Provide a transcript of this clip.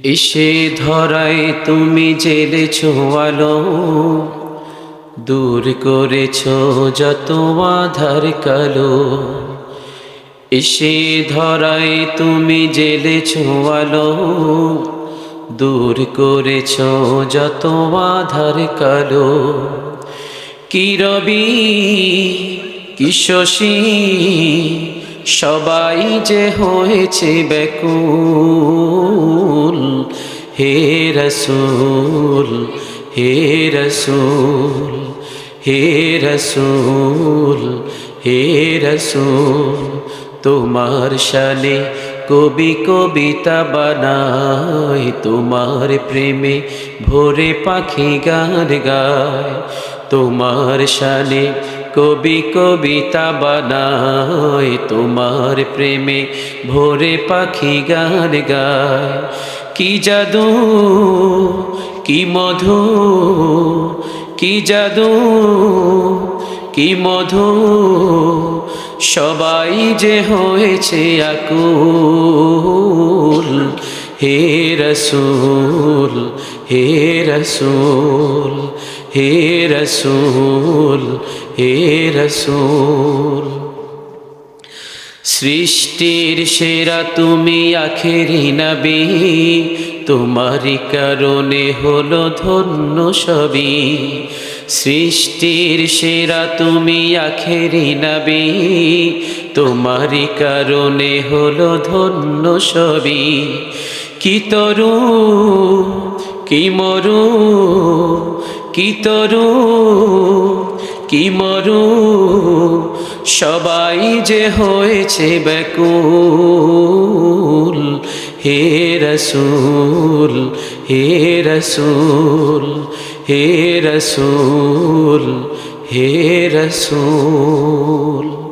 এসে ধরায় তুমি জেলেছ আলো দূর করেছ যত আধার কালো। এসে ধরায় তুমি জেলেছ আলো দূর করেছ যত আধার কালো। কি রবি, কি শশী, সবাই যে হয়েছে বেকুল হে রসুল হে রসুল হে রসুল হে রসুল, তোমার শানে কবি কবিতা বানায় তোমার প্রেমে ভোরে পাখি গান গায় তোমার শানে কবি কবিতা বানায় তোমার প্রেমে ভোরে পাখি গান গায় কি জাদু, কি মধু, কি জাদু, কি মধু, সবাই যে হয়েছে আকুল, হে রসুল হে রসুল হে রসুল হে রসুল। সৃষ্টির সেরা তুমি আখেরি নবী। তোমারই কারণে হলো ধন্য সবই। সৃষ্টির সেরা তুমি আখেরি নবী। তোমারই কারণে হলো ধন্য সবই। কি তরু, কি মরু, কি তরু, কি মরু সবাই যে হয়েছে ব্যাকুল হে রসুল হে রসুল হে রসুল হে রসুল।